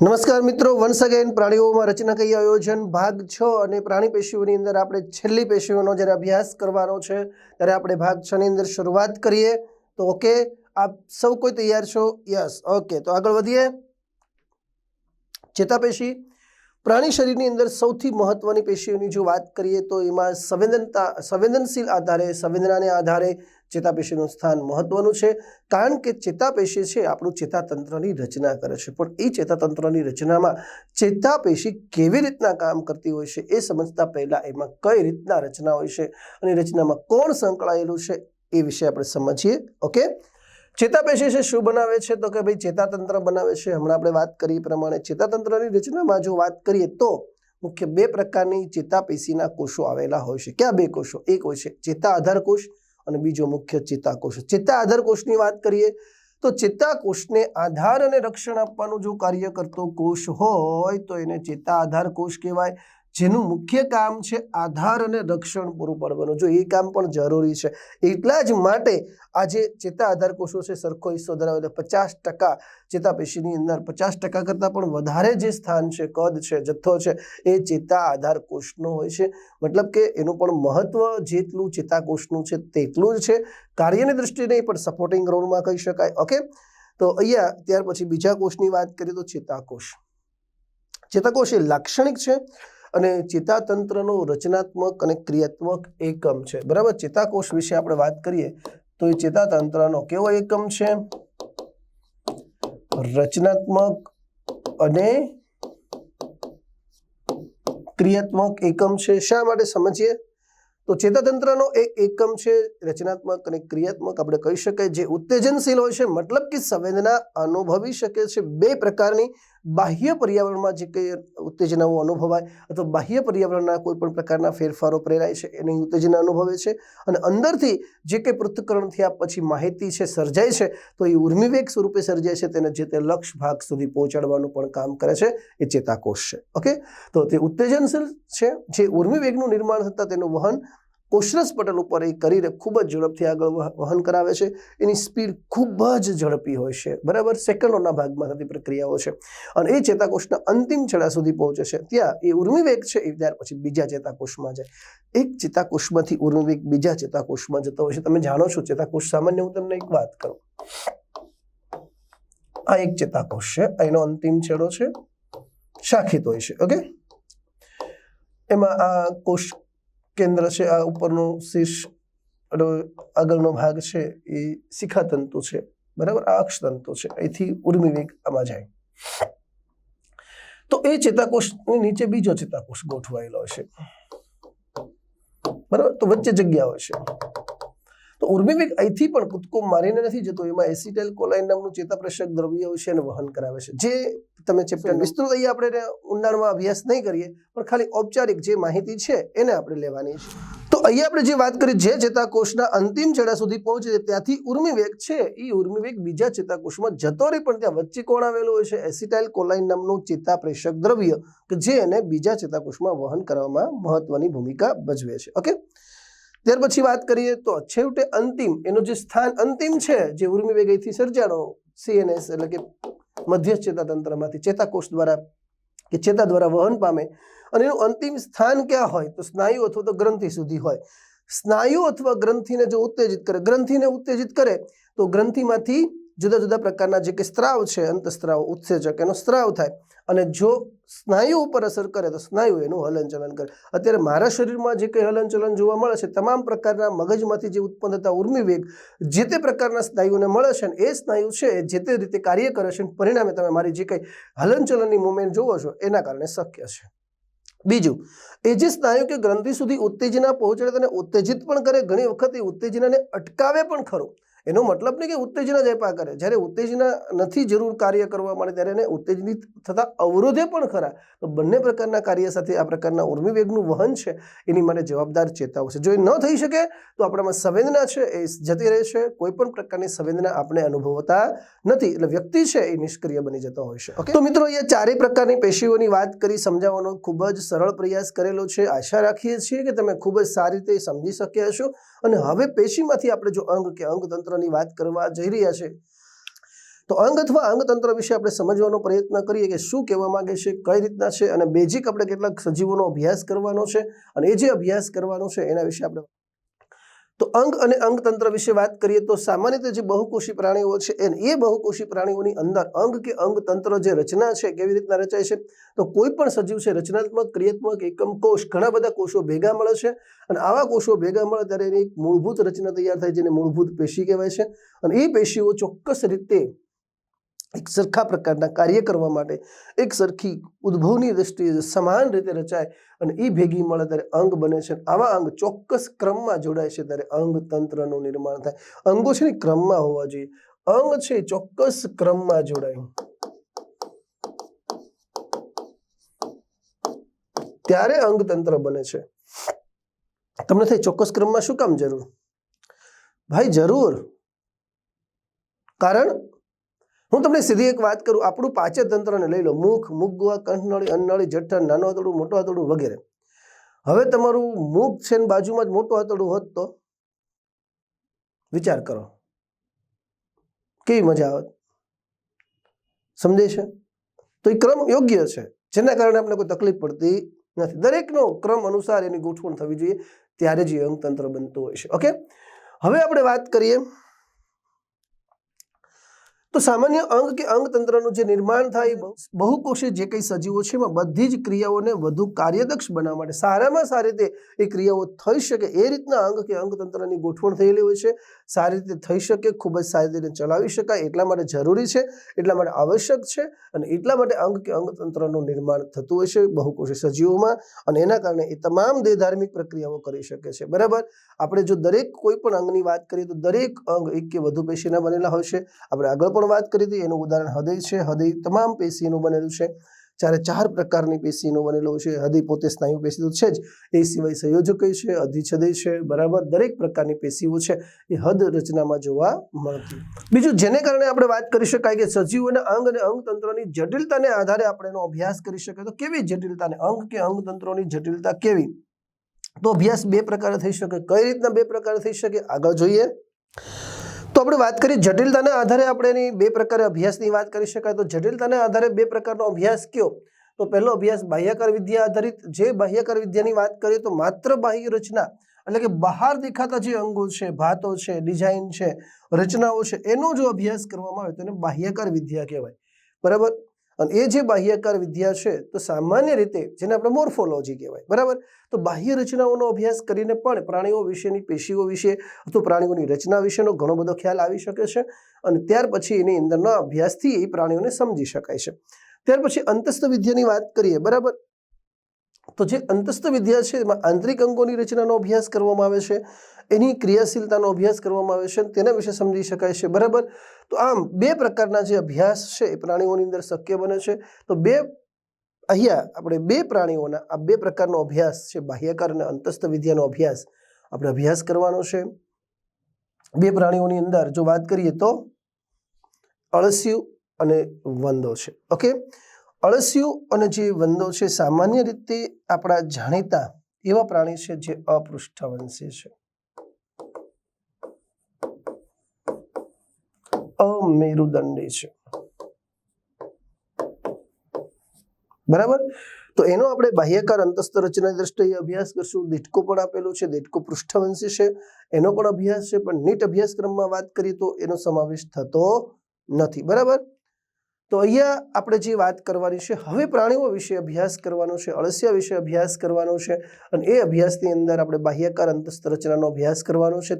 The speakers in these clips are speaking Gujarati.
નમસ્કાર મિત્રો વન્સ અગેન પ્રાણીઓમાં કઈ આયોજન, ભાગ છ અને પ્રાણી પેશીઓની અંદર આપણે છેલ્લી પેશીઓનો જ્યારે અભ્યાસ કરવાનો છે, ત્યારે આપણે ભાગ છ ની અંદર શરૂઆત કરીએ. તો ઓકે આપ સૌ કોઈ તૈયાર છો? યસ ઓકે તો આગળ વધીએ. ચેતાપેશી પ્રાણી શરીરની અંદર સૌથી મહત્વની પેશીઓની જો વાત કરીએ તો એમાં સંવેદનતા, સંવેદનશીલ આધારે, સંવેદનાને આધારે ચેતાપેશીનું સ્થાન મહત્વનું છે, કારણ કે ચેતાપેશી છે, આપણું ચેતાતંત્રની રચના કરે છે. પણ એ ચેતાતંત્રની રચનામાં ચેતાપેશી કેવી રીતના કામ કરતી હોય છે, એ સમજતા પહેલાં એમાં કઈ રીતના રચના હોય છે અને રચનામાં કોણ સંકળાયેલું છે, એ વિશે આપણે સમજીએ, ઓકે? ચેતાપેશી છે, શું બનાવે છે? તો કે ભાઈ ચેતાતંત્ર બનાવે છે. હમણાં આપણે વાત કરી પ્રમાણે ચેતાતંત્રની રચનામાં જો વાત કરીએ તો મુખ્ય બે પ્રકારની ચેતાપેશીના કોષો આવેલા હોય છે. ક્યાં બે કોષો? એક હોય છે ચેતા આધાર કોષ અને બીજો મુખ્ય ચેતાકોષ ચેતા આધાર કોષની વાત કરીએ, તો ચેતાકોષને આધાર અને રક્ષણ આપવાનું જો કાર્ય કરતો કોષ હોય, તો એને ચેતા આધાર કોષ કહેવાય. જેનું મુખ્ય કામ છે આધાર અને રક્ષણ પૂરું પાડવાનું. જો એ કામ પણ જરૂરી છે, એટલા જ માટે આજે ચેતા આધાર કોષો છે, સરખો હિસ્સો ધરાવે એટલે પચાસ ટકા ચેતાપેશીની અંદર પચાસ ટકા કરતાં પણ વધારે જે સ્થાન છે, કદ છે, જથ્થો છે, એ ચેતા આધાર કોષનો હોય છે. મતલબ કે એનું પણ મહત્વ જેટલું ચેતાકોષનું છે તેટલું જ છે. કાર્યની દૃષ્ટિએ નહીં, પણ સપોર્ટિંગ રોલમાં કહી શકાય. ઓકે તો અહીંયા ત્યાર પછી બીજા કોષની વાત કરીએ તો ચેતાકોષ. ચેતાકોષ એ લાક્ષણિક છે અને ચેતાતંત્રનો રચનાત્મક અને ક્રિયાત્મક એકમ છે. બરાબર? ચેતાકોષ વિશે આપણે વાત કરીએ તો એ ચેતાતંત્રનો કેવો એકમ છે? રચનાત્મક અને ક્રિયાત્મક એકમ છે. શા માટે સમજીએ? તો ચેતાતંત્રનો એક એકમ છે, રચનાત્મક અને ક્રિયાત્મક આપણે કહી શકાય. જે ઉત્તેજનશીલ હોય છે, મતલબ કે સંવેદના અનુભવી શકે છે. બે પ્રકારની બાહ્ય પર્યાવરણમાં જે કંઈ ઉત્તેજનાઓ અનુભવાય અથવા બાહ્ય પર્યાવરણના કોઈ પણ પ્રકારના ફેરફારો પ્રેરાય છે, એની ઉત્તેજના અનુભવે છે અને અંદરથી જે કંઈ પૃથ્થકરણ થયા પછી માહિતી છે, સર્જાય છે, તો એ ઉર્મિવેગ સ્વરૂપે સર્જાય છે તેને જે તે લક્ષ ભાગ સુધી પહોંચાડવાનું પણ કામ કરે છે, એ ચેતાકોષ છે. ઓકે? તો તે ઉત્તેજનશીલ છે, જે ઉર્મિવેગનું નિર્માણ થતાં તેનું વહન કોષરસ પટલ ઉપર એ કરીને ખૂબ જ ઝડપથી આગળ વહન કરાવે છે. એની સ્પીડ ખૂબ જ ઝડપી હોય છે. બરાબર? સેકન્ડોના ભાગમાં થતી પ્રક્રિયાઓ છે. અને એ ચેતાકોષના અંતિમ છેડા સુધી પહોંચે છે. ત્યાં એ ઉર્મિવેગ છે એ ત્યાર પછી બીજા ચેતાકોષમાં જાય. એક ચેતાકોષમાંથી ઉર્મિવેગ બીજા ચેતાકોષમાં જતો હોય છે. તમે જાણો છો ચેતાકોષ સામાન્ય હું તમને એક વાત કરું. આ એક ચેતાકોષ છે. એનો અંતિમ છેડો છે. શાખિત હોય છે. ઓકે? એમાં આ કોષ કેન્દ્ર છે, આ ઉપરનો શીર્ષ આગળનો ભાગ છે, એ શિખાતંતુ છે, બરાબર? આ અક્ષતંતુ છે. અહીંથી ઉર્મિવેગ આમાં જાય. તો એ ચેતાકોષની નીચે બીજો ચેતાકોષ ગોઠવાયેલો છે બરાબર? તો વચ્ચે જગ્યા હોય છે. તો અહીંથી પણ કૂદકો મારીને નથી જતો. એમાં એસિટાઇલ કોલાઇન નામનું ચેતાપ્રેષક દ્રવ્ય હોય છે એને વહન કરાવે છે. જે તમે ચેપ્ટર વિસ્તૃત અહીંયા આપણે ઊંડાણમાં અભ્યાસ નહીં કરીએ પણ ખાલી ઔપચારિક જે માહિતી છે એને આપણે લેવાની છે. તો અહીંયા આપણે જે વાત કરી જે ચેતાકોષના અંતિમ છેડા સુધી પહોંચે છે ત્યાંથી ઉર્મિવેગ છે એ ઉર્મિવેગ બીજા ચેતાકોષમાં જતો રહે પણ ત્યાં વચ્ચે કોણ આવેલું હોય છે? એસિટાઇલ કોલાઇન નામનું ચેતાપ્રેષક દ્રવ્ય કે જે એને બીજા ચેતાકોષમાં વહન કરવામાં મહત્વની ભૂમિકા ભજવે છે. ઓકે? ત્યાર પછી વાત કરીએ તો છેવટે અંતિમ, એનું જે સ્થાન અંતિમ છે, જે ઉર્મિવેગ અહીંથી સર્જાણો સીએનએસ એટલે કે મધ્યસ્થ ચેતાતંત્રમાંથી, ચેતાકોષ દ્વારા, કે ચેતા દ્વારા વહન પામે. અને એનું અંતિમ સ્થાન ક્યાં હોય? તો સ્નાયુ અથવા તો ગ્રંથિ સુધી હોય. સ્નાયુ અથવા ગ્રંથિને જો ઉત્તેજિત કરે, ગ્રંથિને ઉત્તેજિત કરે, તો ગ્રંથિમાંથી જુદા જુદા પ્રકારના જે કે સ્ત્રાવ છે, અંતસ્ત્રાવ ઉત્સેચક એનો સ્ત્રાવ થાય. અને જો સ્નાયુ ઉપર અસર કરે તો સ્નાયુ એનું હલનચલન કરે. અત્યારે મારા શરીરમાં જે કંઈ હલનચલન જોવા મળે છે, તમામ પ્રકારના મગજમાંથી જે ઉત્પન્ન થતા ઉર્મિવેગ જે તે પ્રકારના સ્નાયુને મળે છે એ સ્નાયુ છે એ જે તે રીતે કાર્ય કરે છે પરિણામે તમે મારી જે કંઈ હલનચલનની મુવમેન્ટ જોવો છો, એના કારણે શક્ય છે. બીજું, એ જે સ્નાયુ કે ગ્રંથિ સુધી ઉત્તેજના પહોંચે તેને ઉત્તેજિત પણ કરે, ઘણી વખત એ ઉત્તેજનાને અટકાવે પણ ખરું. એનો મતલબ નહીં કે ઉત્તેજના જ આપ્યા કરે. જ્યારે ઉત્તેજના નથી જરૂર કાર્ય કરવા માટે, ત્યારે એને ઉત્તેજિત થતા અવરોધે પણ ખરા. તો બંને પ્રકારના કાર્ય સાથે આ પ્રકારના ઉર્મી વેગનું વહન છે, એની માટે જવાબદાર ચેતાઓ છે. જો એ ન થઈ શકે, તો આપણામાં સંવેદના છે, એ જતી રહે છે. કોઈ પણ પ્રકારની સંવેદના આપણે અનુભવતા નથી. એટલે વ્યક્તિ છે એ નિષ્ક્રિય બની જતો હોય છે. ઓકે તો મિત્રો એ ચારેય પ્રકારની પેશીઓની વાત કરી, સમજાવવાનો ખૂબ જ સરળ પ્રયાસ કરેલો છે. આશા રાખીએ છીએ કે તમે ખૂબ જ સારી રીતે સમજી શક્યા છો અને હવે પેશીમાંથી આપણે જો અંગ કે અંગતંત્રની વાત કરવા જઈ રહ્યા છે. તો અંગ અથવા અંગતંત્ર વિશે આપણે સમજવાનો પ્રયત્ન કરીએ કે શું કહેવા માંગે છે, કઈ રીતના છે અને બેઝિક આપણે કેટલાક સજીવોનો અભ્યાસ કરવાનો છે અને એ જે અભ્યાસ કરવાનો છે એના વિશે આપણે તો અંગ અને અંગતંત્ર વિશે વાત કરીએ તો સામાન્ય રીતે જે બહુકોષી પ્રાણીઓ છે એને, એ બહુકોષી પ્રાણીઓની અંદર અંગ કે અંગતંત્ર જે રચના છે કેવી રીતના રચાય છે? તો કોઈ પણ સજીવ છે, રચનાત્મક, ક્રિયાત્મક, એકમ કોષ, ઘણા બધા કોષો ભેગા મળે છે અને આવા કોષો ભેગા મળે ત્યારે એની એક મૂળભૂત રચના તૈયાર થાય જેને મૂળભૂત પેશી કહેવાય છે અને એ પેશીઓ ચોક્કસ રીતે એક સરખા પ્રકારના કાર્ય કરવા માટે એક સરખી ઉદ્ભવની દ્રષ્ટિએ સમાન રીતે રચાય અને એ ભેગી મળે ત્યારે અંગ બને છે આવા અંગ ચોક્કસ ક્રમમાં જોડાય છે ત્યારે અંગ તંત્રનું નિર્માણ થાય. અંગો છે ને ક્રમમાં હોવા જોઈએ. અંગ છે ચોક્કસ ક્રમમાં જોડાય. ત્યારે અંગતંત્ર બને છે. તમને થાય ચોક્કસ ક્રમમાં શું કામ જરૂર? ભાઈ જરૂર. કારણ હું તમને સીધી એક વાત કરું, આપણું પાચન તંત્રને લઈ લો. મુખ મુગવા કંઠનળી અન્નળી જઠર નાનું આંતરડું મોટું આંતરડું વગેરે. હવે તમારું મુખ છે ને બાજુમાં જ મોટું આંતરડું હોત તો? વિચાર કરો. કેવી મજા આવત? સમજે છે? તો એ ક્રમ યોગ્ય છે. જેના કારણે આપણે કોઈ તકલીફ પડતી નથી. દરેકનો ક્રમ અનુસાર એની ગોઠવણ થવી જોઈએ, ત્યારે જ અંગતંત્ર બનતું હોય છે. ઓકે? હવે આપણે વાત કરીએ તો સામાન્ય અંગ કે અંગતંત્રનું જે નિર્માણ થાય બહુકોષી જે કંઈ સજીવો છે એમાં બધી જ ક્રિયાઓને વધુ કાર્યદક્ષ બનાવવા માટે સારામાં સારી રીતે એ ક્રિયાઓ થઈ શકે એ રીતના અંગ કે અંગતંત્રની ગોઠવણ થયેલી હોય છે. સારી રીતે થઈ શકે, ખૂબ જ સારી રીતે ચલાવી શકાય એટલા માટે જરૂરી છે, એટલા માટે આવશ્યક છે અને એટલા માટે અંગ કે અંગતંત્રનું નિર્માણ થતું હોય છે બહુકોષી સજીવોમાં અને એના કારણે એ તમામ દેહધાર્મિક પ્રક્રિયાઓ કરી શકે છે. બરાબર? આપણે જો દરેક કોઈ પણ અંગની વાત કરીએ તો દરેક અંગ એક કે વધુ પેશીના બનેલા હોય છે. આપણે આગળ પણ વાત કરી હતી, એનું ઉદાહરણ હૃદય છે. હૃદય તમામ પેશીનું બનેલું છે. જ્યારે ચાર પ્રકારની પેશીનું બનેલું છે, હૃદય પોતે સ્નાયુ પેશી તો છે જ. એ સિવાય સંયોજક છે અધિછદય છે, બરાબર દરેક પ્રકારની પેશીઓ છે, એ હદ રચનામાં જોવા મળતી. બીજું, જેને કારણે આપણે વાત કરી શકાય કે સજીવોના અંગ અને અંગતંત્રની જટિલતાને આધારે આપણે એનો અભ્યાસ કરી શકાય. તો કેવી જટિલતાને? અંગ કે અંગતંત્રોની જટિલતા કેવી? તો અભ્યાસ બે પ્રકારે થઈ શકે. કઈ રીતના બે પ્રકારે થઈ શકે? આગળ જોઈએ. તો આપણે વાત કરીએ જટિલતાના આધારે આપણે એની બે પ્રકારે અભ્યાસની વાત કરી શકાય. તો જટિલતાના આધારે બે પ્રકારનો અભ્યાસ કયો? તો પહેલો અભ્યાસ બાહ્યકાર વિદ્યા આધારિત. જે બાહ્યકાર વિદ્યાની વાત કરીએ તો માત્ર બાહ્ય રચના એટલે કે બહાર દેખાતા જે અંગો છે, ભાતો છે, ડિઝાઇન છે, રચનાઓ છે, એનો જો અભ્યાસ કરવામાં આવે તો એને બાહ્યકાર વિદ્યા કહેવાય. બરાબર? અને એ જે બાહ્યકાર વિદ્યા છે, તો સામાન્ય રીતે જેને આપણે મોર્ફોલોજી કહેવાય, બરાબર? તો બાહ્ય રચનાઓનો અભ્યાસ કરીને પણ પ્રાણીઓ વિશેની, પેશીઓ વિશે અથવા પ્રાણીઓની રચના વિશેનો ઘણો બધો ખ્યાલ આવી શકે છે અને ત્યાર પછી એની અંદરના અભ્યાસથી એ પ્રાણીઓને સમજી શકાય છે. ત્યાર પછી અંતસ્થ વિદ્યાની વાત કરીએ, બરાબર? તો જે અંતસ્થ વિદ્યા છે, એમાં આંતરિક અંગોની રચનાનો અભ્યાસ કરવામાં આવે છે એની ક્રિયાશીલતાનો અભ્યાસ કરવામાં આવે છે તેના વિશે સમજી શકાય છે, બરાબર? તો આમ, બે પ્રકારના જે અભ્યાસ છે એ પ્રાણીઓની અંદર શક્ય બને છે. તો બે, અહીંયા આપણે બે પ્રાણીઓના, આ બે પ્રકારનો અભ્યાસ છે, બાહ્યકાર અને અંતસ્થ વિદ્યાનો અભ્યાસ આપણે અભ્યાસ કરવાનો છે. બે પ્રાણીઓની અંદર જો વાત કરીએ તો અળસિયું અને વંદો છે, ઓકે? અળસિયું અને જે વંદો છે, સામાન્ય રીતે આપણા જાણીતા એવા પ્રાણી છે જે અપૃષ્ઠવંશી છે. અમેરુદંડી છે. બરાબર? તો એનો આપણે બાહ્યકાર અંતસ્થ રચના દ્રષ્ટિએ અભ્યાસ કરશું. દેટકો પણ આપેલો છે, દેટકો પૃષ્ઠવંશી છે. એનો પણ અભ્યાસ છે, પણ નીટ અભ્યાસક્રમમાં વાત કરીએ તો એનો સમાવેશ થતો નથી. બરાબર? તો અહીંયા આપણે જે વાત કરવાની છે, હવે પ્રાણીઓ વિશે અભ્યાસ કરવાનો છે, અળસિયા વિશે અભ્યાસ કરવાનો છે, અને એ અભ્યાસની અંદર આપણે બાહ્યકાર અંતસ્થ રચનાનો અભ્યાસ કરવાનો છે.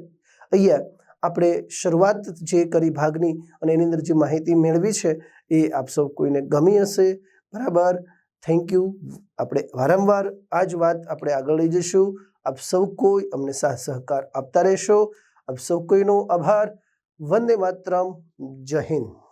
અહીંયા આપણે શરૂઆત જે કરી ભાગની અને એની અંદર જે માહિતી મેળવી છે, એ આપ સૌ કોઈને ગમી હશે. બરાબર? થેન્ક યુ આપણે વારંવાર આ જ વાત આપણે આગળ લઈ જઈશું. આપ સૌ કોઈ અમને સાથ સહકાર આપતા રહેશો. આપ સૌ કોઈનો આભાર. વંદે માતરમ. જય હિન્દ.